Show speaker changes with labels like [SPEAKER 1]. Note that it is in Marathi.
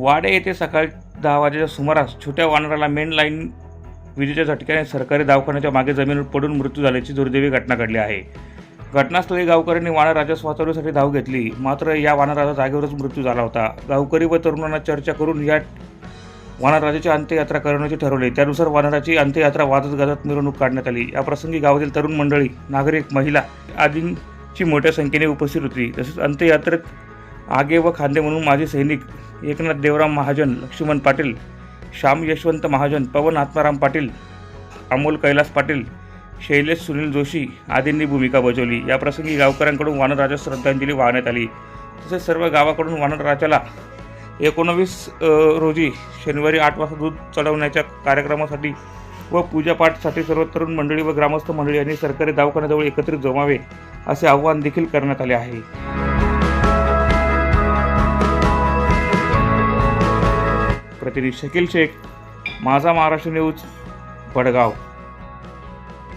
[SPEAKER 1] वाडे येथे सकाळी दहा वाजेच्या सुमारास छोट्या वानराला मेन लाईन विजेच्या झटक्याने सरकारी दवाखान्याच्या मागे जमिनीवर पडून मृत्यू झाल्याची दुर्दैवी घटना घडली आहे. घटनास्थळी गावकऱ्यांनी वानराच्या वाचवण्यासाठी धाव घेतली. मात्र या वानराचा जागेवरच मृत्यू झाला होता. गावकरी व तरुणांना चर्चा करून या वानरराजाची अंत्ययात्रा करण्याचे ठरवले. त्यानुसार वानराची अंत्ययात्रा वाजत गाजत मिरवणूक काढण्यात आली. या प्रसंगी गावातील तरुण मंडळी नागरिक महिला आदींची मोठ्या संख्येने उपस्थित होती. तसेच अंत्ययात्रेत आगे व खांदे म्हणून माझे सैनिक एकनाथ देवराम महाजन लक्ष्मण पाटील श्याम यशवंत महाजन पवन आत्माराम पाटील अमोल कैलास पाटील शैलेश सुनील जोशी आदींनी भूमिका बजावली. याप्रसंगी गावकऱ्यांकडून वानरराजा श्रद्धांजली वाहण्यात आली. तसेच सर्व गावाकडून वानरराजाला एकोणवीस रोजी शनिवारी आठ वाजता दूध चढवण्याच्या कार्यक्रमासाठी व पूजापाठसाठी सर्व तरुण मंडळी व ग्रामस्थ मंडळी यांनी सरकारी दवाखान्याजवळ एकत्रित जमावे असे आवाहन देखील करण्यात आले आहे. प्रतिनिधी शकील शेख माझा महाराष्ट्र न्यूज वडगाव